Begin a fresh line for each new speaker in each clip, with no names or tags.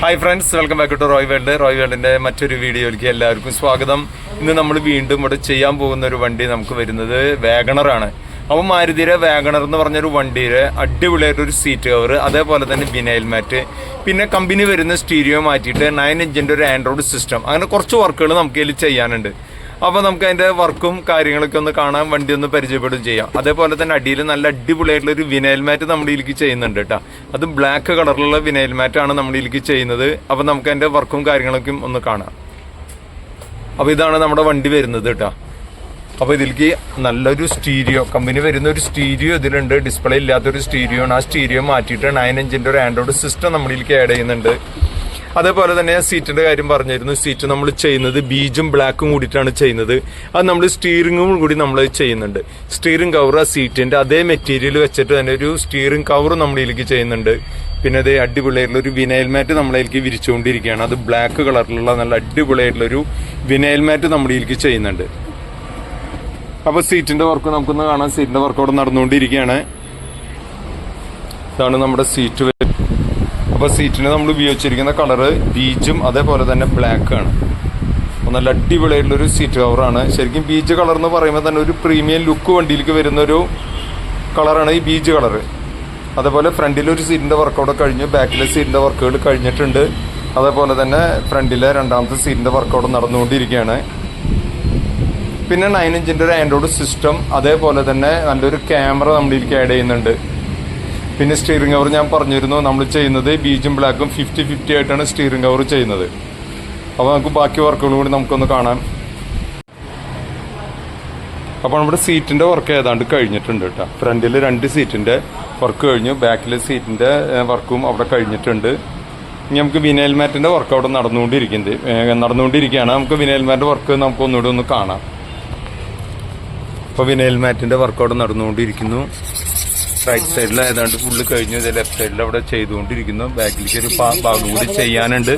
Hi friends welcome back to Roy world Roy വേൾഡിന്റെ മറ്റൊരു വീഡിയോയിലേക്ക് എല്ലാവർക്കും സ്വാഗതം. ഇന്ന് നമ്മൾ വീണ്ടും ഇവിടെ ചെയ്യാൻ പോകുന്ന ഒരു വണ്ടി നമുക്ക് വരുന്നത് വേഗണറാണ് അപ്പോൾ മാരുതിയുടെ വാഗണർ എന്ന് പറഞ്ഞൊരു വണ്ടിയുടെ അടിപൊളിയായിട്ടൊരു സീറ്റ് കവർ അതേപോലെ തന്നെ വിനൈൽ മാറ്റ് പിന്നെ കമ്പനി വരുന്ന സ്റ്റീരിയോ മാറ്റിയിട്ട് നയൻ ഇഞ്ചിന്റെ ഒരു ആൻഡ്രോയിഡ് സിസ്റ്റം അങ്ങനെ കുറച്ച് വർക്കുകൾ നമുക്ക് ഇതിൽ ചെയ്യാനുണ്ട്. അപ്പോൾ നമുക്ക് അതിന്റെ വർക്കും കാര്യങ്ങളൊക്കെ ഒന്ന് കാണാൻ വണ്ടി ഒന്ന് പരിചയപ്പെടും ചെയ്യാം. അതേപോലെ തന്നെ അടിയിൽ നല്ല അടിപൊളിയായിട്ടുള്ള ഒരു വിനൈൽ മാറ്റ് നമ്മുടെ ഇതിലേക്ക് ചെയ്യുന്നുണ്ട് കേട്ടോ. അത് ബ്ലാക്ക് കളറിലുള്ള വിനയൽ മാറ്റാണ് നമ്മുടെ ഇതിലേക്ക് ചെയ്യുന്നത്. അപ്പോൾ നമുക്ക് അതിന്റെ വർക്കും കാര്യങ്ങളൊക്കെ ഒന്ന് കാണാം. അപ്പോൾ ഇതാണ് നമ്മുടെ വണ്ടി വരുന്നത് കേട്ടോ. അപ്പോൾ ഇതിലേക്ക് നല്ലൊരു സ്റ്റീരിയോ കമ്പനി വരുന്ന ഒരു സ്റ്റീരിയോ ഇതിലുണ്ട്. ഡിസ്പ്ലേ ഇല്ലാത്തൊരു സ്റ്റീരിയോ ആണ്. ആ സ്റ്റീരിയോ മാറ്റിയിട്ട് നയൻ ഇഞ്ചിന്റെ ഒരു ആൻഡ്രോയിഡ് സിസ്റ്റം നമ്മളിലേക്ക് ആഡ് ചെയ്യുന്നുണ്ട്. അതേപോലെ തന്നെ സീറ്റിന്റെ കാര്യം പറഞ്ഞിരുന്നു. സീറ്റ് നമ്മൾ ചെയ്യുന്നത് ബീജും ബ്ലാക്കും കൂടിയിട്ടാണ് ചെയ്യുന്നത്. അത് നമ്മൾ സ്റ്റീറിങ്ങും കൂടി നമ്മൾ ചെയ്യുന്നുണ്ട്. സ്റ്റിയറിംഗ് കവർ ആ സീറ്റിന്റെ അതേ മെറ്റീരിയൽ വെച്ചിട്ട് തന്നെ ഒരു സ്റ്റിയറിംഗ് കവർ നമ്മളിലേക്ക് ചെയ്യുന്നുണ്ട്. പിന്നെ അത് അടിപൊളിയായിട്ടുള്ള ഒരു വിനയൽ മാറ്റ് നമ്മളതിലേക്ക് വിരിച്ചുകൊണ്ടിരിക്കുകയാണ്. അത് ബ്ലാക്ക് കളറിലുള്ള നല്ല അടിപൊളിയായിട്ടുള്ള ഒരു വിനൈൽ മാറ്റ് നമ്മളിലേക്ക് ചെയ്യുന്നുണ്ട്. അപ്പോൾ സീറ്റിന്റെ വർക്ക് നമുക്കൊന്ന് കാണാം. സീറ്റിന്റെ വർക്ക് അവിടെ നടന്നുകൊണ്ടിരിക്കുകയാണ്. ഇതാണ് നമ്മുടെ സീറ്റ് അപ്പോൾ അപ്പൊ സീറ്റിന് നമ്മൾ ഉപയോഗിച്ചിരിക്കുന്ന കളറ് ബീജും അതേപോലെ തന്നെ ബ്ലാക്ക് ആണ്. നല്ല അടിപൊളിയായിട്ടുള്ളൊരു സീറ്റ് കവറാണ് ശരിക്കും ബീജ് കളർ എന്ന് പറയുമ്പോൾ തന്നെ ഒരു പ്രീമിയം ലുക്ക് വണ്ടിയിലേക്ക് വരുന്നൊരു കളറാണ് ഈ ബീജ് കളറ് അതേപോലെ ഫ്രണ്ടിൽ ഒരു സീറ്റിന്റെ വർക്കൗട്ട് കഴിഞ്ഞു. ബാക്കിലെ സീറ്റിന്റെ വർക്കുകൾ കഴിഞ്ഞിട്ടുണ്ട്. അതേപോലെ തന്നെ ഫ്രണ്ടിലെ രണ്ടാമത്തെ സീറ്റിന്റെ വർക്കൗട്ട് നടന്നുകൊണ്ടിരിക്കുകയാണ്. പിന്നെ നയൻ ഇഞ്ചിന്റെ ഒരു ആൻഡ്രോയിഡ് സിസ്റ്റം അതേപോലെ തന്നെ നല്ലൊരു ക്യാമറ നമ്മളിലേക്ക് ആഡ് ചെയ്യുന്നുണ്ട്. പിന്നെ സ്റ്റിയറിംഗ് കവർ ഞാൻ പറഞ്ഞിരുന്നു. നമ്മൾ ചെയ്യുന്നത് ബീജും ബ്ലാക്കും ഫിഫ്റ്റി ഫിഫ്റ്റി ആയിട്ടാണ് സ്റ്റിയറിംഗ് കവർ ചെയ്യുന്നത്. അപ്പോൾ നമുക്ക് ബാക്കി വർക്കുകളും കൂടി നമുക്കൊന്ന് കാണാം. അപ്പോൾ നമ്മുടെ സീറ്റിന്റെ വർക്ക് ഏതാണ്ട് കഴിഞ്ഞിട്ടുണ്ട് കേട്ടോ. ഫ്രണ്ടിൽ രണ്ട് സീറ്റിന്റെ വർക്ക് കഴിഞ്ഞു. ബാക്കിലെ സീറ്റിന്റെ വർക്കും അവിടെ കഴിഞ്ഞിട്ടുണ്ട്. ഇനി നമുക്ക് വിനയൽ മാറ്റിന്റെ വർക്ക് അവിടെ നടന്നുകൊണ്ടിരിക്കുന്നത് നടന്നുകൊണ്ടിരിക്കുകയാണ്. നമുക്ക് വിനയൽ മാറ്റിന്റെ വർക്ക് നമുക്ക് ഒന്നുകൂടി ഒന്ന് കാണാം. അപ്പോൾ വിനയൽ മാറ്റിന്റെ വർക്ക് അവിടെ നടന്നുകൊണ്ടിരിക്കുന്നു. റൈറ്റ് സൈഡിൽ ഏതാണ്ട് ഫുള്ള് കഴിഞ്ഞു ലെഫ്റ്റ് സൈഡിൽ അവിടെ ചെയ്തുകൊണ്ടിരിക്കുന്നു. ബാക്കിലേക്ക് ഒരു ഭാഗം കൂടി ചെയ്യാനുണ്ട്.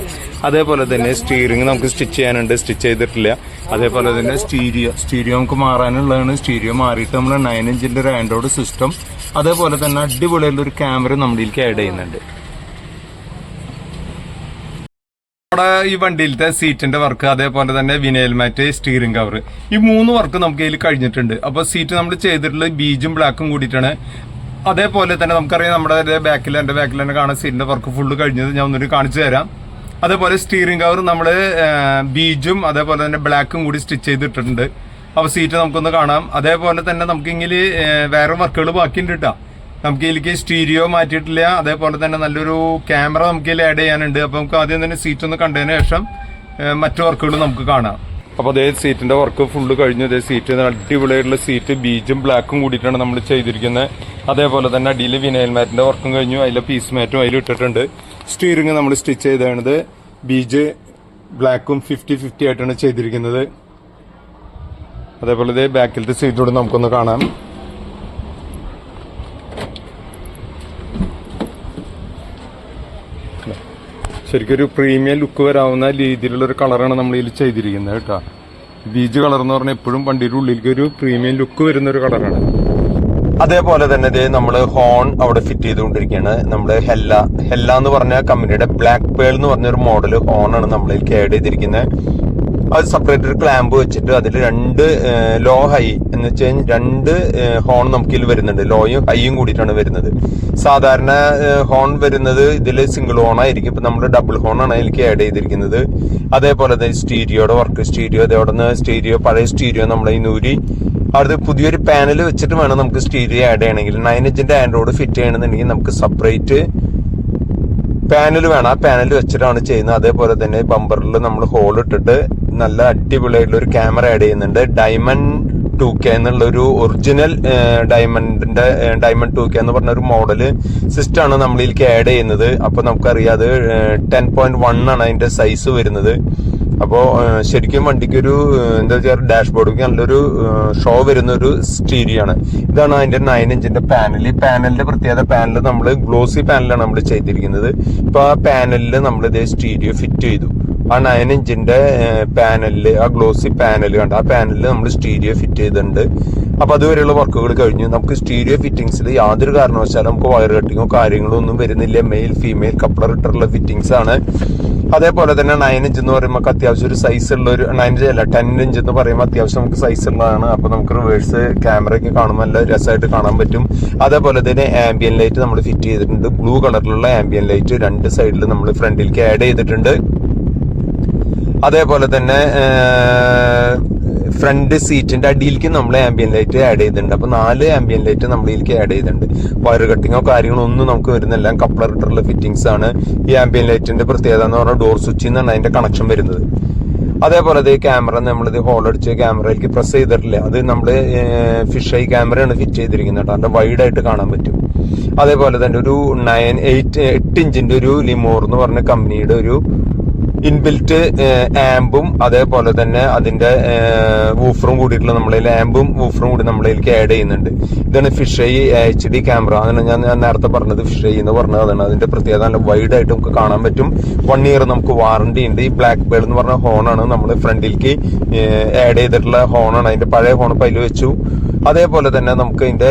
അതേപോലെ തന്നെ സ്റ്റിയറിംഗ് നമുക്ക് സ്റ്റിച്ച് ചെയ്യാനുണ്ട്. സ്റ്റിച്ച് ചെയ്തിട്ടില്ല. അതേപോലെ തന്നെ സ്റ്റീരിയോ സ്റ്റീരിയോ നമുക്ക് മാറാനുള്ളതാണ്. സ്റ്റീരിയോ മാറിയിട്ട് നമ്മൾ നയൻ ഇഞ്ചിന്റെ ഒരു ആൻഡ്രോയിഡ് സിസ്റ്റം അതേപോലെ തന്നെ അടിപൊളിയുള്ള ഒരു ക്യാമറ നമ്മുടെ ആഡ് ചെയ്യുന്നുണ്ട്. നമ്മുടെ ഈ വണ്ടിയിലത്തെ സീറ്റിന്റെ വർക്ക് അതേപോലെ തന്നെ വിനയൽ മാറ്റ് സ്റ്റീറിംഗ് കവർ ഈ മൂന്ന് വർക്ക് നമുക്ക് ഇതിൽ കഴിഞ്ഞിട്ടുണ്ട്. അപ്പോൾ സീറ്റ് നമ്മൾ ചെയ്തിട്ടുള്ളത് ബീജും ബ്ലാക്കും കൂടിയിട്ടാണ്. അതേപോലെ തന്നെ നമുക്കറിയാം നമ്മുടെ ബാക്കിൽ എന്റെ ബാക്കിൽ തന്നെ കാണാൻ സീറ്റിന്റെ വർക്ക് ഫുള്ള് കഴിഞ്ഞത് ഞാൻ ഒന്നൊരു കാണിച്ചു തരാം. അതേപോലെ സ്റ്റീറിംഗ് കവർ നമ്മൾ ബീജും അതേപോലെ തന്നെ ബ്ലാക്കും കൂടി സ്റ്റിച്ച് ചെയ്തിട്ടുണ്ട് അപ്പോൾ സീറ്റ് നമുക്കൊന്ന് കാണാം. അതേപോലെ തന്നെ നമുക്കിങ്ങനെ വേറെ വർക്കുകൾ ബാക്കിയുണ്ട് കേട്ടോ നമുക്ക് ഇതിലേക്ക് സ്റ്റീരിയോ മാറ്റിയിട്ടില്ല. അതേപോലെ തന്നെ നല്ലൊരു ക്യാമറ നമുക്ക് ഇതിൽ ആഡ് ചെയ്യാനുണ്ട്. അപ്പോൾ നമുക്ക് ആദ്യം തന്നെ സീറ്റ് ഒന്ന് കണ്ടതിന് ശേഷം മറ്റു വർക്കുകൾ നമുക്ക് കാണാം. അപ്പോൾ അതേ സീറ്റിന്റെ വർക്ക് ഫുള്ള് കഴിഞ്ഞു. അതേ സീറ്റ് അടിപൊളിയായിട്ടുള്ള സീറ്റ് ബീജും ബ്ലാക്കും കൂടിയിട്ടാണ് നമ്മൾ ചെയ്തിരിക്കുന്നത് അതേപോലെ തന്നെ അടിയിൽ വിനയൽ മാറ്റിന്റെ വർക്കും കഴിഞ്ഞു. അതിലെ പീസ് മാറ്റും അതിൽ ഇട്ടിട്ടുണ്ട്. സ്റ്റീറിംഗ് നമ്മൾ സ്റ്റിച്ച് ചെയ്താണ് ബീജ് ബ്ലാക്കും ഫിഫ്റ്റി ഫിഫ്റ്റി ആയിട്ടാണ് ചെയ്തിരിക്കുന്നത്. അതേപോലെ ഇതേ ബാക്കിലത്തെ സീറ്റോട് നമുക്കൊന്ന് കാണാം. ശരിക്കും ഒരു പ്രീമിയം ലുക്ക് വരാവുന്ന രീതിയിലുള്ള ഒരു കളറാണ് നമ്മൾ ഇതിൽ ചെയ്തിരിക്കുന്നത് കേട്ടോ. ബീജ് കളർ എന്ന് പറഞ്ഞാൽ എപ്പോഴും വണ്ടിയുടെ ഉള്ളിലേക്ക് ഒരു പ്രീമിയം ലുക്ക് വരുന്ന ഒരു കളറാണ് അതേപോലെ തന്നെ ഇത് നമ്മൾ ഹോൺ അവിടെ ഫിറ്റ് ചെയ്തുകൊണ്ടിരിക്കുകയാണ്. നമ്മൾ ഹെല്ല ഹെല്ല എന്ന് പറഞ്ഞ കമ്പനിയുടെ ബ്ലാക്ക് പേൾ എന്ന് പറഞ്ഞ ഒരു മോഡൽ ഹോൺ ആണ് നമ്മളിൽ ആഡ് ചെയ്തിരിക്കുന്നത്. അത് സെപ്പറേറ്റ് ഒരു ക്ലാമ്പ് വെച്ചിട്ട് അതിൽ രണ്ട് ലോ ഹൈ എന്ന് വെച്ച് കഴിഞ്ഞാൽ രണ്ട് ഹോൺ നമുക്ക് ഇതിൽ വരുന്നുണ്ട്. ലോയും ഹൈയും കൂടിയിട്ടാണ് വരുന്നത്. സാധാരണ ഹോൺ വരുന്നത് ഇതിൽ സിംഗിൾ ഹോൺ ആയിരിക്കും. ഇപ്പൊ നമ്മൾ ഡബിൾ ഹോൺ ആണ് അതിലേക്ക് ആഡ് ചെയ്തിരിക്കുന്നത്. അതേപോലെ തന്നെ സ്റ്റീരിയോയുടെ വർക്ക് സ്റ്റീരിയോ അതേപോലെ തന്നെ സ്റ്റീരിയോ പഴയ സ്റ്റീരിയോ നമ്മളെ ഈ നൂരി അത് പുതിയൊരു പാനൽ വെച്ചിട്ട് വേണം നമുക്ക് സ്റ്റീരിയോ ആഡ് ചെയ്യണമെങ്കിൽ. നയൻ ഇഞ്ചിന്റെ ആൻഡ്രോയിഡ് ഫിറ്റ് ചെയ്യണമെന്നുണ്ടെങ്കിൽ നമുക്ക് സെപ്പറേറ്റ് പാനൽ വേണം. ആ പാനൽ വെച്ചിട്ടാണ് ചെയ്യുന്നത്. അതേപോലെ തന്നെ ബമ്പറിൽ നമ്മൾ ഹോൾ ഇട്ടിട്ട് നല്ല അടിപൊളിയായിട്ടുള്ള ഒരു ക്യാമറ ആഡ് ചെയ്യുന്നുണ്ട്. ഡയമണ്ട് ടു കെ എന്നുള്ള ഒരു ഒറിജിനൽ ഡയമണ്ടിന്റെ ഡയമണ്ട് ടു കെ എന്ന് പറഞ്ഞ ഒരു മോഡൽ സിസ്റ്റം ആണ് നമ്മളിലേക്ക് ആഡ് ചെയ്യുന്നത്. അപ്പൊ നമുക്കറിയാം അത് ടെൻ പോയിന്റ് വൺ ആണ് അതിന്റെ സൈസ് വരുന്നത്. അപ്പോൾ ശരിക്കും വണ്ടിക്ക് ഒരു എന്താ വെച്ചാൽ ഡാഷ്ബോർഡിക്ക് നല്ലൊരു ഷോ വരുന്ന ഒരു സ്റ്റീരിയോ ആണ്. ഇതാണ് അതിന്റെ നയൻ ഇഞ്ചിന്റെ പാനൽ ഈ പാനലിന്റെ പ്രത്യേകത പാനൽ നമ്മൾ ഗ്ലോസി പാനലാണ് നമ്മൾ ചെയ്തിരിക്കുന്നത്. ഇപ്പൊ ആ പാനലിൽ നമ്മൾ ഇതേ സ്റ്റീരിയോ ഫിറ്റ് ചെയ്തു. ആ നയൻ ഇഞ്ചിന്റെ പാനലിൽ ആ ഗ്ലോസി പാനൽ കണ്ട? ആ പാനലിൽ നമ്മൾ സ്റ്റീരിയോ ഫിറ്റ് ചെയ്തിട്ടുണ്ട്. അപ്പൊ അതുവരെയുള്ള വർക്കുകൾ കഴിഞ്ഞു. നമുക്ക് സ്റ്റീരിയോ ഫിറ്റിംഗ്സിൽ യാതൊരു കാരണവശാലും നമുക്ക് വയർ കട്ടിങ്ങോ കാര്യങ്ങളോ ഒന്നും വരുന്നില്ല. മെയിൽ ഫീമെയിൽ കപ്ലർ ഇട്ടുള്ള ഫിറ്റിംഗ്സ് ആണ്. അതേപോലെ തന്നെ നയൻ ഇഞ്ച് എന്ന് പറയുമ്പോൾ അത്യാവശ്യം ഒരു സൈസ് ഉള്ള ഒരു നയൻ ഇഞ്ച് അല്ല ടെൻ ഇഞ്ച് എന്ന് പറയുമ്പോൾ അത്യാവശ്യം നമുക്ക് സൈസ് ഉള്ളതാണ്. അപ്പൊ നമുക്ക് റിവേഴ്സ് ക്യാമറയൊക്കെ കാണുമ്പോൾ നല്ല രസമായിട്ട് കാണാൻ പറ്റും. അതേപോലെ തന്നെ ആംബിയൻ ലൈറ്റ് നമ്മൾ ഫിറ്റ് ചെയ്തിട്ടുണ്ട്. ബ്ലൂ കളറിലുള്ള ആംബിയൻ ലൈറ്റ് രണ്ട് സൈഡിൽ നമ്മൾ ഫ്രണ്ടിലേക്ക് ആഡ് ചെയ്തിട്ടുണ്ട്. അതേപോലെ തന്നെ ഫ്രണ്ട് സീറ്റിന്റെ അടിയിലേക്ക് നമ്മൾ ആംബിയൻ ലൈറ്റ് ആഡ് ചെയ്തിട്ടുണ്ട്. അപ്പൊ നാല് ആംബിയൻ ലൈറ്റ് നമ്മൾ ഇതിലേക്ക് ആഡ് ചെയ്തിട്ടുണ്ട് വയർ കട്ടിങ്ങോ കാര്യങ്ങളോ ഒന്നും നമുക്ക് വരുന്നില്ല. കപ്ലർ ഇട്ടുള്ള ഫിറ്റിംഗ്സ് ആണ് ഈ ആംബിയൻ ലൈറ്റിന്റെ പ്രത്യേകത എന്ന് പറഞ്ഞാൽ ഡോർ സ്വിച്ചിൽ നിന്നാണ് അതിന്റെ കണക്ഷൻ വരുന്നത്. അതേപോലെ ഇത് ക്യാമറ നമ്മളിത് ഹോൾ അടിച്ച് ക്യാമറയിലേക്ക് പ്രസ് ചെയ്തിട്ടില്ല. അത് നമ്മൾ ഫിഷ് ഐ ക്യാമറയാണ് ഫിറ്റ് ചെയ്തിരിക്കുന്നത് കേട്ടോ. വൈഡ് ആയിട്ട് കാണാൻ പറ്റും. അതേപോലെ തന്നെ ഒരു നയൻ എയ്റ്റ് എട്ട് ഇഞ്ചിന്റെ ഒരു ലിമോർ എന്ന് പറഞ്ഞ കമ്പനിയുടെ ഒരു ഇൻബിൽറ്റ് ആംബും അതേപോലെ തന്നെ അതിന്റെ വൂഫറും കൂടിയിട്ടുള്ള നമ്മളതിൽ ആംബും വൂഫറും കൂടി നമ്മളിലേക്ക് ആഡ് ചെയ്യുന്നുണ്ട്. ഇതാണ് ഫിഷ് എച്ച് ഡി ക്യാമറ അതാണ് ഞാൻ നേരത്തെ പറഞ്ഞത് ഫിഷ് എന്ന് പറഞ്ഞത്. അതാണ് അതിന്റെ പ്രത്യേകത. നല്ല വൈഡ് ആയിട്ട് നമുക്ക് കാണാൻ പറ്റും. വൺ ഇയർ നമുക്ക് വാറണ്ടി ഉണ്ട്. ഈ ബ്ലാക്ക് ബേർഡ് എന്ന് പറഞ്ഞ ഹോണാണ് നമ്മൾ ഫ്രണ്ടിലേക്ക് ആഡ് ചെയ്തിട്ടുള്ള ഹോണാണ് അതിന്റെ പഴയ ഹോൺ ഇപ്പം വെച്ചു. അതേപോലെ തന്നെ നമുക്ക് ഇതിന്റെ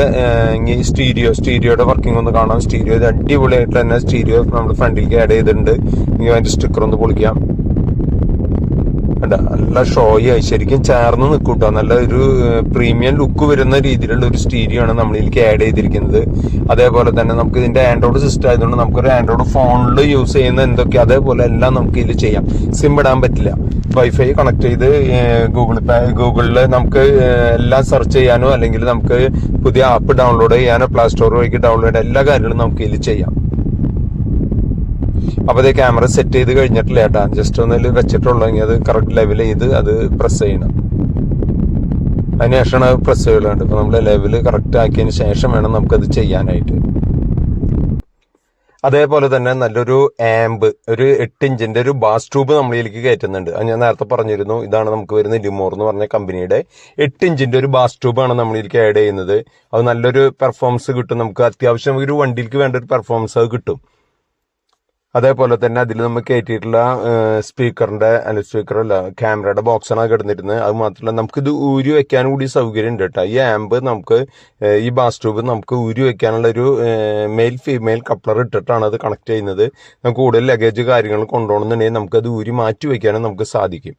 സ്റ്റീരിയോ സ്റ്റീരിയോയുടെ വർക്കിംഗ് ഒന്ന് കാണാം. സ്റ്റീരിയോ അടിപൊളിയായിട്ട് തന്നെ സ്റ്റീരിയോ നമ്മൾ ഫ്രണ്ടിലേക്ക് ആഡ് ചെയ്തിട്ടുണ്ട്. ഇനി അതിന്റെ സ്റ്റിക്കർ ഒന്ന് പൊളിക്കാം. നല്ല ആയി ശരിക്കും ചേർന്ന് നിൽക്കൂട്ടോ നല്ല ഒരു പ്രീമിയം ലുക്ക് വരുന്ന രീതിയിലുള്ള ഒരു സ്റ്റീരിയോ ആണ് നമ്മളിലേക്ക് ആഡ് ചെയ്തിരിക്കുന്നത്. അതേപോലെ തന്നെ നമുക്ക് ഇതിന്റെ ആൻഡ്രോയിഡ് സിസ്റ്റം ആയതുകൊണ്ട് നമുക്കൊരു ആൻഡ്രോയിഡ് ഫോണിൽ യൂസ് ചെയ്യുന്ന എന്തൊക്കെ അതേപോലെ എല്ലാം നമുക്ക് ഇതിൽ ചെയ്യാം. സിം ഇടാൻ പറ്റില്ല. വൈഫൈ കണക്ട് ചെയ്ത് ഗൂഗിൾ പേ ഗൂഗിളിൽ നമുക്ക് എല്ലാം സെർച്ച് ചെയ്യാനോ അല്ലെങ്കിൽ നമുക്ക് പുതിയ ആപ്പ് ഡൗൺലോഡ് ചെയ്യാനോ പ്ലേ സ്റ്റോർ വഴിക്ക് ഡൗൺലോഡ് എല്ലാ കാര്യങ്ങളും നമുക്ക് ഇതിൽ ചെയ്യാം. അപ്പൊ അതേ ക്യാമറ സെറ്റ് ചെയ്ത് കഴിഞ്ഞിട്ടില്ല ഏട്ടാ. ജസ്റ്റ് ഒന്നിൽ വെച്ചിട്ടുള്ളെങ്കിൽ അത് കറക്റ്റ് ലെവൽ ചെയ്ത് അത് പ്രസ് ചെയ്യണം. അതിനുശേഷമാണ് പ്രസ് ചെയ്യുന്നത് ഇപ്പൊ നമ്മൾ ലെവൽ കറക്റ്റ് ആക്കിയതിന് ശേഷം വേണം നമുക്കത് ചെയ്യാനായിട്ട്. അതേപോലെ തന്നെ നല്ലൊരു ആംബ് ഒരു എട്ട് ഇഞ്ചിന്റെ ഒരു ബാസ് ട്യൂബ് നമ്മളിലേക്ക് കയറ്റുന്നുണ്ട്. അത് ഞാൻ നേരത്തെ പറഞ്ഞിരുന്നു. ഇതാണ് നമുക്ക് വരുന്ന ലിമോർ എന്ന് പറഞ്ഞ കമ്പനിയുടെ എട്ട് ഇഞ്ചിന്റെ ഒരു ബാസ് ട്യൂബാണ് നമ്മളിലേക്ക് ആഡ് ചെയ്യുന്നത്. അത് നല്ലൊരു പെർഫോമൻസ് കിട്ടും. നമുക്ക് അത്യാവശ്യം ഒരു വണ്ടിയിലേക്ക് വേണ്ട ഒരു പെർഫോമൻസ് അത് കിട്ടും. അതേപോലെ തന്നെ അതിൽ നമ്മൾ കയറ്റിയിട്ടുള്ള സ്പീക്കറിന്റെ അല്ല സ്പീക്കറല്ല ക്യാമറയുടെ ബോക്സാണ് കിടന്നിരുന്നത്. അത് മാത്രമല്ല നമുക്ക് ഇത് ഊരി വെക്കാൻ കൂടി സൗകര്യം ഉണ്ട് കേട്ടോ. ഈ ആംബ് നമുക്ക് ഈ ബാസ് ട്യൂബ് നമുക്ക് ഊരി വെക്കാനുള്ള ഒരു മെയിൽ ഫീമെയിൽ കപ്ലർ ഇട്ടിട്ടാണ് അത് കണക്ട് ചെയ്യുന്നത്. നമുക്ക് കൂടുതൽ ലഗേജ് കാര്യങ്ങൾ കൊണ്ടുപോകണമെന്നുണ്ടെങ്കിൽ അത് ഊരി മാറ്റി വെക്കാനും നമുക്ക് സാധിക്കും.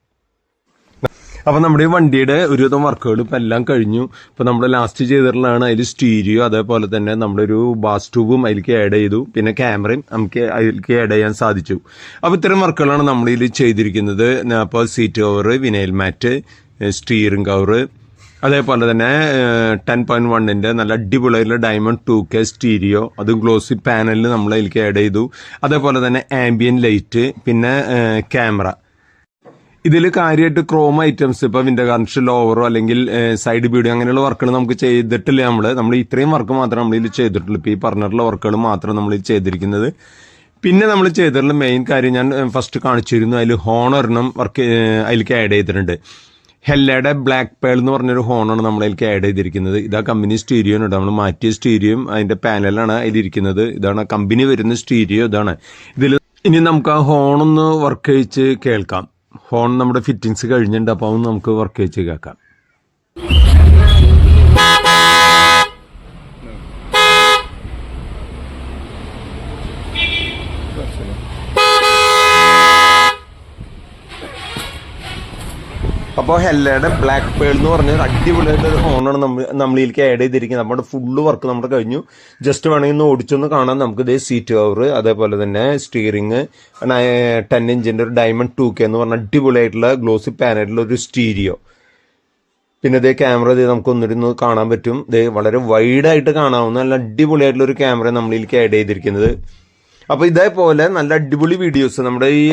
അപ്പൊ നമ്മുടെ ഈ വണ്ടിയുടെ ഒരുവിധം വർക്കുകൾ ഇപ്പൊ എല്ലാം കഴിഞ്ഞു. ഇപ്പൊ നമ്മൾ ലാസ്റ്റ് ചെയ്തിട്ടുള്ളതാണ് അതിൽ സ്റ്റീരിയോ അതേപോലെ തന്നെ നമ്മുടെ ഒരു ബാസ് ട്യൂബും അതിലേക്ക് ആഡ് ചെയ്തു. പിന്നെ ക്യാമറയും നമുക്ക് അതിലേക്ക് ആഡ് ചെയ്യാൻ സാധിച്ചു. അപ്പോൾ ഇത്തരം വർക്കുകളാണ് നമ്മൾ ഇതിൽ ചെയ്തിരിക്കുന്നത്. അപ്പോൾ seat cover vinyl matte steering cover അതേപോലെ തന്നെ ടെൻ പോയിന്റ് വണ്ണിന്റെ നല്ല അടിപൊളിയായിട്ടുള്ള ഡയമണ്ട് ടു കെ സ്റ്റീരിയോ അത് ഗ്ലോസി പാനലിൽ നമ്മൾ അതിലേക്ക് ആഡ് ചെയ്തു. അതേപോലെ തന്നെ ആംബിയൻ ലൈറ്റ് പിന്നെ ക്യാമറ ഇതിൽ കാര്യമായിട്ട് ക്രോം ഐറ്റംസ് ഇപ്പൊ വിൻഡോ കൺഷൻ ലോവറോ അല്ലെങ്കിൽ സൈഡ് ബീഡിയോ അങ്ങനെയുള്ള വർക്കുകൾ നമുക്ക് ചെയ്തിട്ടില്ല നമ്മൾ നമ്മൾ ഇത്രയും വർക്ക് മാത്രം നമ്മൾ ഇതിൽ ചെയ്തിട്ടുള്ളൂ. ഇപ്പൊ ഈ പറഞ്ഞിട്ടുള്ള വർക്കുകൾ മാത്രം നമ്മൾ ചെയ്തിരിക്കുന്നത്. പിന്നെ നമ്മൾ ചെയ്തിട്ടുള്ള മെയിൻ കാര്യം ഞാൻ ഫസ്റ്റ് കാണിച്ചിരുന്നു. അതിൽ ഹോണറിനും വർക്ക് അതിലേക്ക് ആഡ് ചെയ്തിട്ടുണ്ട്. ഹെല്ലയുടെ ബ്ലാക്ക് പേൾ എന്ന് പറഞ്ഞൊരു ഹോണാണ് നമ്മൾ അതിലേക്ക് ആഡ് ചെയ്തിരിക്കുന്നത്. ഇതാ കമ്പനി സ്റ്റീരിയോ ഉണ്ട് നമ്മൾ മാറ്റിയ സ്റ്റീരിയോയും അതിന്റെ പാനലാണ് അതിലിരിക്കുന്നത്. ഇതാണ് കമ്പനി വരുന്ന സ്റ്റീരിയോ ഇതാണ്. ഇതിൽ ഇനി നമുക്ക് ആ ഹോണൊന്ന് വർക്ക് ചെയ്ച്ച് കേൾക്കാം. ഹോൺ നമ്മുടെ ഫിറ്റിങ്സ് കഴിഞ്ഞിട്ടുണ്ട് അപ്പോൾ നമുക്ക് വർക്ക് ചെയ്ത് കേൾക്കാം അപ്പോൾ ഹെല്ലയുടെ ബ്ലാക്ക് പേൾ എന്ന് പറഞ്ഞ ഒരു അടിപൊളിയായിട്ട് ഒരു ഹോണാണ് നമ്മളിലേക്ക് ആഡ് ചെയ്തിരിക്കുന്നത്. നമ്മുടെ ഫുള്ള് വർക്ക് നമ്മൾ കഴിഞ്ഞു. ജസ്റ്റ് വേണമെങ്കിൽ ഒന്ന് ഓടിച്ചൊന്ന് കാണാൻ നമുക്ക് ഇതേ സീറ്റ് കവർ അതേപോലെ തന്നെ സ്റ്റിയറിംഗ് ടെൻ ഇഞ്ചിന്റെ ഒരു ഡയമണ്ട് ടു കെ എന്ന് പറഞ്ഞ അടിപൊളിയായിട്ടുള്ള ഗ്ലോസി പാനലിലുള്ള ഒരു സ്റ്റീരിയോ പിന്നെ ഇതേ ക്യാമറ ഇത് നമുക്ക് ഒന്നിരുന്ന് കാണാൻ പറ്റും. ഇത് വളരെ വൈഡായിട്ട് കാണാവുന്ന നല്ല അടിപൊളിയായിട്ടുള്ള ഒരു ക്യാമറ നമ്മളിലേക്ക് ആഡ് ചെയ്തിരിക്കുന്നത്. അപ്പൊ ഇതേപോലെ നല്ല അടിപൊളി വീഡിയോസ് നമ്മുടെ ഈ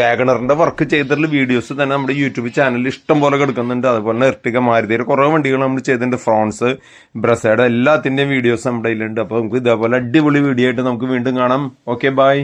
വാഗണറിന്റെ വർക്ക് ചെയ്തിട്ടുള്ള വീഡിയോസ് തന്നെ നമ്മുടെ യൂട്യൂബ് ചാനലിൽ ഇഷ്ടം പോലെ കിടക്കുന്നുണ്ട്. അതുപോലെ തന്നെ എർട്ടിക മാരുതിയുടെ കുറേ വണ്ടികൾ നമ്മൾ ചെയ്തിട്ടുണ്ട്. ഫ്രോൺസ് ബ്രസയുടെ എല്ലാത്തിന്റെയും വീഡിയോസ് നമ്മുടെ കയ്യിലുണ്ട്. അപ്പോൾ നമുക്ക് ഇതേപോലെ അടിപൊളി വീഡിയോ ആയിട്ട് നമുക്ക് വീണ്ടും കാണാം. Okay bye